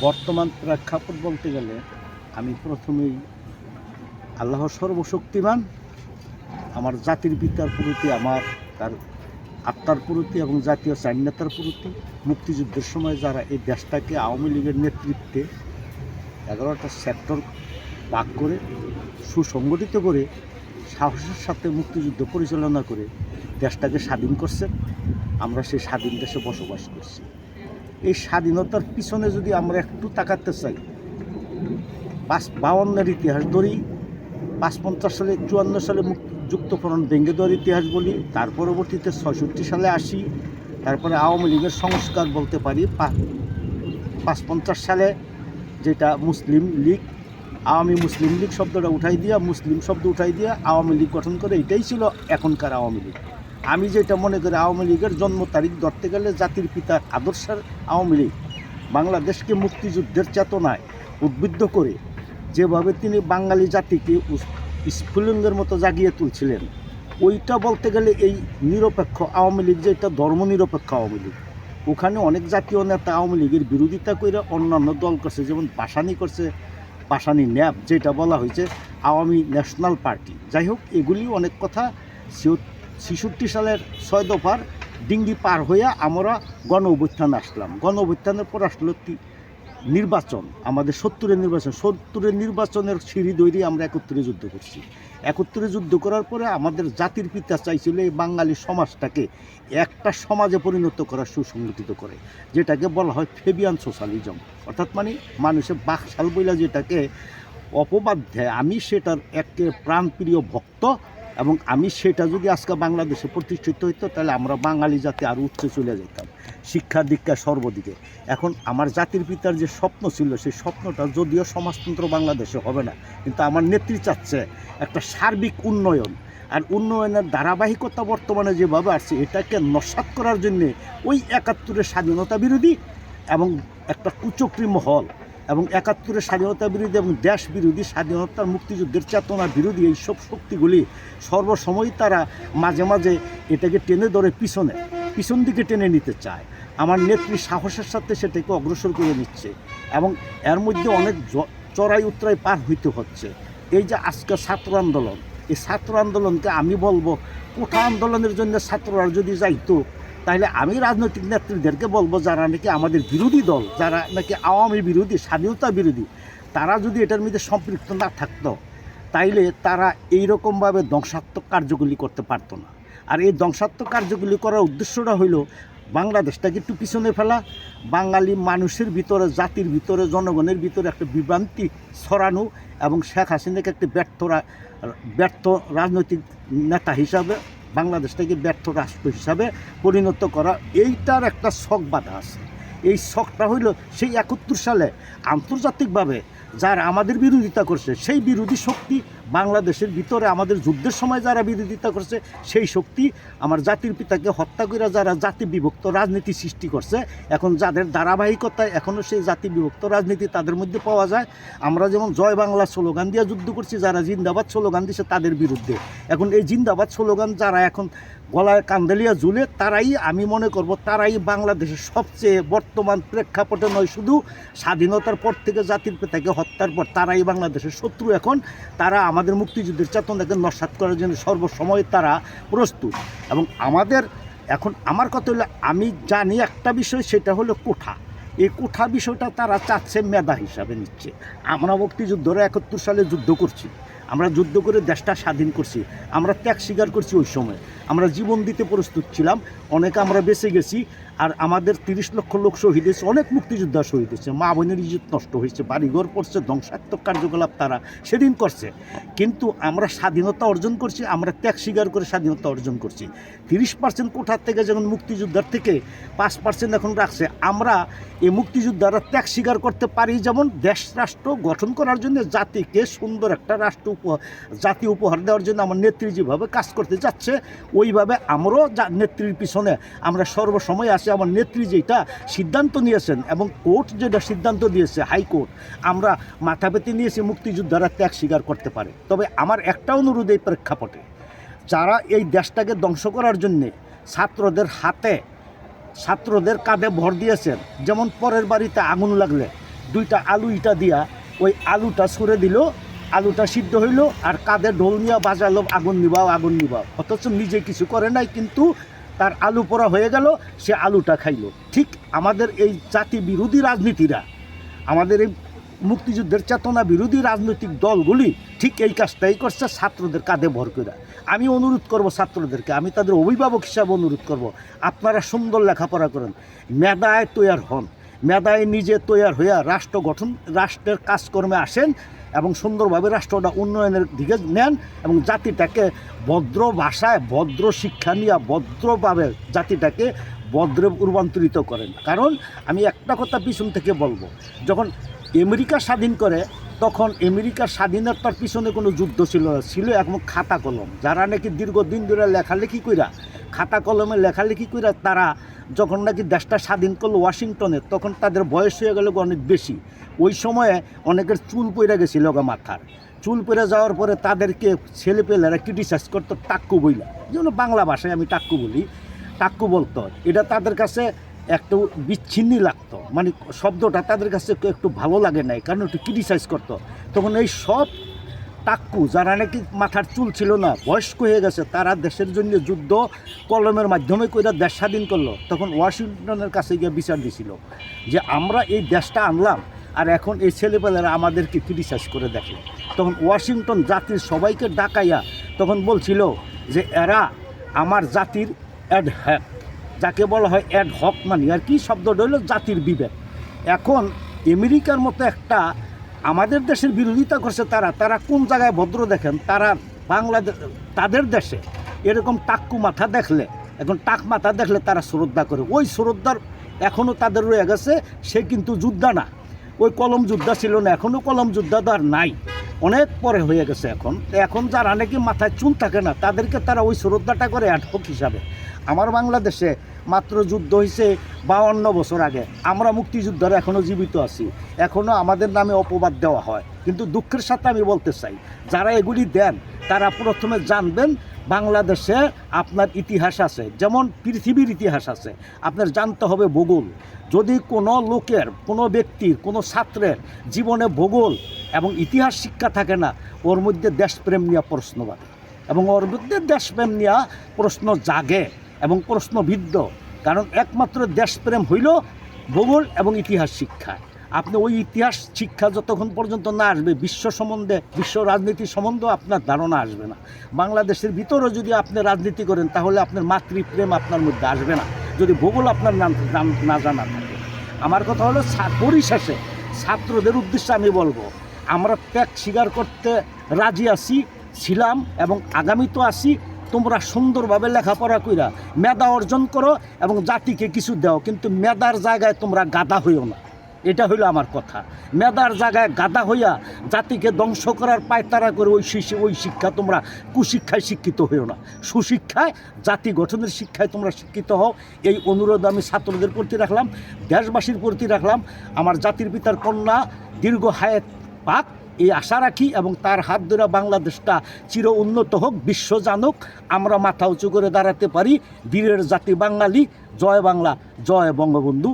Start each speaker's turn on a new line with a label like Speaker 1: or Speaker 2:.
Speaker 1: বর্তমান প্রেক্ষাপট বলতে গেলে আমি প্রথমেই আল্লাহ সর্বশক্তিমান, আমার জাতির পিতার প্রতি, আমার তার আত্মার প্রতি এবং জাতীয় চাইন্যতার প্রতি, মুক্তিযুদ্ধের সময় যারা এই দেশটাকে আওয়ামী লীগের নেতৃত্বে এগারোটা সেক্টর ভাগ করে, সুসংগঠিত করে, সাহসের সাথে মুক্তিযুদ্ধ পরিচালনা করে দেশটাকে স্বাধীন করছেন আমরা সেই স্বাধীন দেশে বসবাস করছি। এই স্বাধীনতার পিছনে যদি আমরা একটু তাকাতে চাই পাঁচ বাউন্নের ইতিহাস ধরি পাঁচ পঞ্চাশ সালে, চুয়ান্ন সালে মুক্ত যুক্তফ্রন্ট ভেঙ্গে দেওয়ার ইতিহাস বলি, তার পরবর্তীতে ছয়ষট্টি সালে আসি, তারপরে আওয়ামী লীগের সংস্কার বলতে পারি পাঁচ পঞ্চাশ সালে যেটা মুসলিম লীগ, আওয়ামী মুসলিম লীগ শব্দটা উঠাই দিয়া, মুসলিম শব্দ উঠাই দিয়া আওয়ামী লীগ গঠন করে, এটাই ছিল এখনকার আওয়ামী লীগ। আমি যেটা মনে করি, আওয়ামী লীগের জন্ম তারিখ ধরতে গেলে জাতির পিতা আদর্শের আওয়ামী লীগ। বাংলাদেশকে মুক্তিযুদ্ধের চেতনায় উদ্বুদ্ধ করে যেভাবে তিনি বাঙালি জাতিকে স্ফুলিঙ্গের মতো জাগিয়ে তুলছিলেন, ওইটা বলতে গেলে এই নিরপেক্ষ আওয়ামী লীগ যেটা ধর্মনিরপেক্ষ আওয়ামী লীগ। ওখানে অনেক জাতীয় নেতা আওয়ামী লীগের বিরোধিতা করে অন্যান্য দল করছে, যেমন পাশানি করছে পাশানি ন্যাপ যেটা বলা হয়েছে, আওয়ামী ন্যাশনাল পার্টি। যাই হোক, এগুলি অনেক কথা ছেষট্টি সালের ছয় দফার ডিঙ্গি পার হইয়া আমরা গণ অভ্যুত্থান আসলাম। গণ অভ্যুত্থানের পর আসলো নির্বাচন, আমাদের সত্তরের নির্বাচন, সত্তরের নির্বাচনের সিঁড়ি দৈরি আমরা একত্রে যুদ্ধ করছি। একত্রে যুদ্ধ করার পরে আমাদের জাতির পিতা চাইছিল এই বাঙালি সমাজটাকে একটা সমাজে পরিণত করা, সুসংগঠিত করে, যেটাকে বলা হয় ফেবিয়ান সোশ্যালিজম। অর্থাৎ মানে মানুষের বাকশাল বইলা যেটাকে অপবাদ আমি সেটার একে প্রাণপ্রিয় ভক্ত এবং আমি সেটা যদি আজকে বাংলাদেশে প্রতিষ্ঠিত হইতো, তাহলে আমরা বাঙালি জাতি আরও উচ্চে চলে যেতাম শিক্ষা দীক্ষা সর্বদিকে। এখন আমার জাতির পিতার যে স্বপ্ন ছিল, সেই স্বপ্নটা যদিও সমাজতন্ত্র বাংলাদেশে হবে না, কিন্তু আমার নেত্রী চাচ্ছে একটা সার্বিক উন্নয়ন। আর উন্নয়নের ধারাবাহিকতা বর্তমানে যেভাবে আসছে, এটাকে নস্বাত করার জন্যে ওই একাত্তরের স্বাধীনতা বিরোধী এবং একটা কুচক্রি মহল। এবং একাত্তরের স্বাধীনতা বিরোধী এবং দেশ বিরোধী স্বাধীনতার মুক্তিযুদ্ধের চেতনা বিরোধী এইসব শক্তিগুলি সর্বসময় তারা মাঝে মাঝে এটাকে টেনে ধরে পিছনে, পিছন দিকে টেনে নিতে চায়। আমার নেত্রী সাহসের সাথে সেটাকে অগ্রসর করে নিচ্ছে এবং এর মধ্যে অনেক চড়াই উত্তরাই পার হইতে হচ্ছে। এই যে আজকে ছাত্র আন্দোলন, এই ছাত্র আন্দোলনকে আমি বলব কোঠা আন্দোলনের জন্য ছাত্ররা যদি যাইতো তাহলে আমি রাজনৈতিক নেতৃত্বদেরকে বলব যারা নাকি আমাদের বিরোধী দল, যারা নাকি আওয়ামী বিরোধী, স্বাধীনতা বিরোধী, তারা যদি এটার মধ্যে সম্পৃক্ত না থাকতো, তাইলে তারা এইরকমভাবে ধ্বংসাত্মক কার্যগুলি করতে পারতো না। আর এই ধ্বংসাত্মক কার্যগুলি করার উদ্দেশ্যটা হইল, বাংলাদেশটাকে একটু পিছনে ফেলা, বাঙালি মানুষের ভিতরে, জাতির ভিতরে, জনগণের ভিতরে একটা বিভ্রান্তি ছড়ানো এবং শেখ হাসিনাকে একটা ব্যর্থ ব্যর্থ রাজনৈতিক নেতা হিসাবে বাংলাদেশটাকে ব্যর্থ রাষ্ট্র হিসাবে পরিণত করা, এইটার একটা শখ বাধা আছে। এই শখটা হইল সেই একাত্তর সালে আন্তর্জাতিকভাবে যারা আমাদের বিরোধিতা করছে, সেই বিরোধী শক্তি বাংলাদেশের ভিতরে আমাদের যুদ্ধের সময় যারা বিরোধিতা করছে, সেই শক্তি আমার জাতির পিতাকে হত্যা করে যারা জাতি বিভক্ত রাজনীতি সৃষ্টি করছে, এখন যাদের ধারাবাহিকতায় এখনও সেই জাতি বিভক্ত রাজনীতি তাদের মধ্যে পাওয়া যায়। আমরা যেমন জয় বাংলা স্লোগান দিয়ে যুদ্ধ করছি, যারা জিন্দাবাদ স্লোগান দিছে তাদের বিরুদ্ধে। এখন এই জিন্দাবাদ স্লোগান যারা এখন গলায় কান্দালিয়া ঝুলে, তারাই আমি মনে করব তারাই বাংলাদেশের সবচেয়ে বর্তমান প্রেক্ষাপটে নয়, শুধু স্বাধীনতার পর থেকে জাতির পিতাকে হত্যার পর তারাই বাংলাদেশের শত্রু এখন। তারা আমাদের মুক্তিযুদ্ধের চেতনাকে নস্বাত করার জন্য সর্বসময় তারা প্রস্তুত। এবং আমাদের এখন, আমার কথা হলো, আমি জানি একটা বিষয়, সেটা হলো কোঠা। এই কোঠা বিষয়টা তারা চাচ্ছে মেধা হিসাবে নিচ্ছে। আমরা মুক্তিযুদ্ধরা একাত্তর সালে যুদ্ধ করছি। আমরা যুদ্ধ করে দেশটা স্বাধীন করছি। আমরা ত্যাগ স্বীকার করছি ওই সময়। আমরা জীবন দিতে প্রস্তুত ছিলাম, অনেকে আমরা বেঁচে গেছি, আর আমাদের তিরিশ লক্ষ লোক শহীদ হয়েছে, অনেক মুক্তিযোদ্ধা শহীদ হয়েছে। মা বোনের ইজ্জত নষ্ট হয়েছে, বাড়িঘর পড়ছে, ধ্বংসাত্মক কার্যকলাপ তারা সেদিন করছে। কিন্তু আমরা স্বাধীনতা অর্জন করছি, আমরা ত্যাগ স্বীকার করে স্বাধীনতা অর্জন করছি। তিরিশ পার্সেন্ট কোঠার থেকে যখন মুক্তিযোদ্ধার থেকে পাঁচ পার্সেন্ট এখন রাখছে, আমরা এই মুক্তিযোদ্ধারা ত্যাগ স্বীকার করতে পারি যেমন দেশ রাষ্ট্র গঠন করার জন্য জাতিকে সুন্দর একটা রাষ্ট্র জাতি উপহার দেওয়ার জন্য আমার নেত্রী যেভাবে কাজ করতে যাচ্ছে, ওইভাবে আমরাও নেত্রীর পিছনে আমরা সর্বসময় আসি আমার নেত্রী যেটা সিদ্ধান্ত নিয়েছেন এবং কোর্ট যেটা সিদ্ধান্ত দিয়েছে হাইকোর্ট আমরা মাথা পেতে নিয়েছি মুক্তিযোদ্ধারা ত্যাগ স্বীকার করতে পারে। তবে আমার একটা অনুরোধ এই প্রেক্ষাপটে, যারা এই দেশটাকে ধ্বংস করার জন্যে ছাত্রদের হাতে, ছাত্রদের কাঁধে ভর দিয়েছেন, যেমন পরের বাড়িতে আগুন লাগলে দুইটা আলু ইটা দিয়া ওই আলুটা ছুড়ে দিল আলুটা সিদ্ধ হইল আর কাঁধে ঢোল নিয়ে বাজালো, আগুন নিবাও আগুন নিবাও। অথচ নিজে কিছু করে নাই, কিন্তু তার আলু পোড়া হয়ে গেল, সে আলুটা খাইলো। ঠিক আমাদের এই জাতি বিরোধী রাজনীতিরা, আমাদের এই মুক্তিযুদ্ধের চেতনা বিরোধী রাজনৈতিক দলগুলি, ঠিক এই কাজটাই করছে ছাত্রদের কাঁধে ভর করে আমি অনুরোধ করব ছাত্রদেরকে, আমি তাদের অভিভাবক হিসাবে অনুরোধ করব, আপনারা সুন্দর লেখাপড়া করেন, মেধায় তৈয়ার হন। মেধায় নিজে তৈয়ার হইয়া রাষ্ট্র গঠন, রাষ্ট্রের কাজকর্মে আসেন এবং সুন্দরভাবে রাষ্ট্রটা উন্নয়নের দিকে নেন এবং জাতিটাকে ভদ্র ভাষায় ভদ্র শিক্ষা নিয়ে ভদ্রভাবে জাতিটাকে ভদ্রে রূপান্তরিত করেন। কারণ আমি একটা কথা পিছন থেকে বলব, যখন আমেরিকা স্বাধীন করে, তখন আমেরিকার স্বাধীনতার পিছনে কোনো যুদ্ধ ছিল না, ছিল একমুখ খাতা কলম। যারা নাকি দীর্ঘদিন ধরে লেখালেখি কইরা, খাতা কলমে লেখালেখি কইরা তারা যখন নাকি দেশটা স্বাধীন করল ওয়াশিংটনে, তখন তাদের বয়স হয়ে গেল অনেক বেশি। ওই সময়ে অনেকের চুল পইরা গেছিল মাথার। চুল পরে যাওয়ার পরে তাদেরকে ছেলেপেলেরা ক্রিটিসাইজ করতো টাক্কু বইলা। যেমন বাংলা ভাষায় আমি টাক্কু বলি, টাক্কু বলতো। এটা তাদের কাছে একটু বিচ্ছিন্নি লাগতো। মানে শব্দটা তাদের কাছে একটু ভালো লাগে নাই, কারণ একটু ক্রিটিসাইজ করতো। তখন এই সব টাক্কু, যারা নাকি মাথার চুল ছিল না, বয়স্ক হয়ে গেছে, তারা দেশের জন্য যুদ্ধ কলমের মাধ্যমে কইরা দেশ স্বাধীন করল। তখন ওয়াশিংটনের কাছে গিয়ে বিচার দিছিল যে, আমরা এই দেশটা আনলাম, আর এখন এই ছেলেপেলেরা আমাদেরকে ক্রিটিসাইজ করে দেখে। তখন ওয়াশিংটন জাতির সবাইকে ডাকাইয়া তখন বলছিল যে, এরা আমার জাতির অ্যাড হ্যাক যাকে বলা হয় অ্যাড হক মানি আর কি শব্দটা হলো জাতির বিবেক। এখন আমেরিকার মতো একটা আমাদের দেশের বিরোধিতা করছে তারা তারা কোন জায়গায় ভদ্র দেখেন? তারা বাংলাদেশ তাদের দেশে এরকম টাক্কু মাথা দেখলে, এখন টাক মাথা দেখলে তারা শ্রদ্ধা করে। ওই শ্রদ্ধার এখনও তাদের রয়ে গেছে, সে কিন্তু যোদ্ধা না। ওই কলম যোদ্ধা ছিল না এখনও কলম যোদ্ধা তো আর নাই। অনেক পরে হয়ে গেছে এখন। এখন যারা নাকি মাথায় চুন থাকে না, তাদেরকে তারা ওই শ্রদ্ধাটা করে অ্যাডহক হিসাবে। আমার বাংলাদেশে মাত্র যুদ্ধ হয়েছে বাউন্ন বছর আগে। আমরা মুক্তিযুদ্ধরা এখনও জীবিত আছি। এখনও আমাদের নামে অপবাদ দেওয়া হয়। কিন্তু দুঃখের সাথে আমি বলতে চাই, যারা এগুলি দেন, তারা প্রথমে জানবেন বাংলাদেশে আপনার ইতিহাস আছে, যেমন পৃথিবীর ইতিহাস আছে, আপনার জানতে হবে ভূগোল। যদি কোনো লোকের, কোনো ব্যক্তির, কোনো ছাত্রের জীবনে ভূগোল এবং ইতিহাস শিক্ষা থাকে না, ওর মধ্যে দেশপ্রেম নিয়ে প্রশ্ন বাড়ে এবং ওর মধ্যে দেশপ্রেম নিয়ে প্রশ্ন জাগে এবং প্রশ্নবিদ্ধ। কারণ একমাত্র দেশপ্রেম হইল ভূগোল এবং ইতিহাস শিক্ষা। আপনি ওই ইতিহাস, শিক্ষা যতক্ষণ পর্যন্ত না আসবে, বিশ্ব সম্বন্ধে, বিশ্ব রাজনীতি সম্বন্ধে আপনার ধারণা আসবে না। বাংলাদেশের ভিতরেও যদি আপনি রাজনীতি করেন, তাহলে আপনার মাতৃপ্রেম আপনার মধ্যে আসবে না। যদি ভূগোল আপনার না জানা থাকে। আমার কথা হলো পরিশেষে ছাত্রদের উদ্দেশ্যে আমি বলব, আমরা ত্যাগ স্বীকার করতে রাজি আছি, ছিলাম এবং আগামী তো আছি। তোমরা সুন্দরভাবে লেখাপড়া কইরা মেধা অর্জন করো এবং জাতিকে কিছু দাও, কিন্তু মেধার জায়গায় তোমরা গাদা হইও না। এটা হইল আমার কথা। মেধার জায়গায় গাদা হইয়া জাতিকে ধ্বংস করার পায়তারা করে ওই ওই শিক্ষা তোমরা কুশিক্ষায় শিক্ষিত হইও না। সুশিক্ষায়, জাতি গঠনের শিক্ষায় তোমরা শিক্ষিত হও। এই অনুরোধ আমি ছাত্রদের প্রতি রাখলাম, দেশবাসীর প্রতি রাখলাম। আমার জাতির পিতার কন্যা দীর্ঘ হায়াত পাক, এই আশা রাখি এবং তার হাত ধরে বাংলাদেশটা চির উন্নত হোক, বিশ্ব জানুক। আমরা মাথা উঁচু করে দাঁড়াতে পারি। বীরের জাতি বাঙালি। জয় বাংলা, জয় বঙ্গবন্ধু।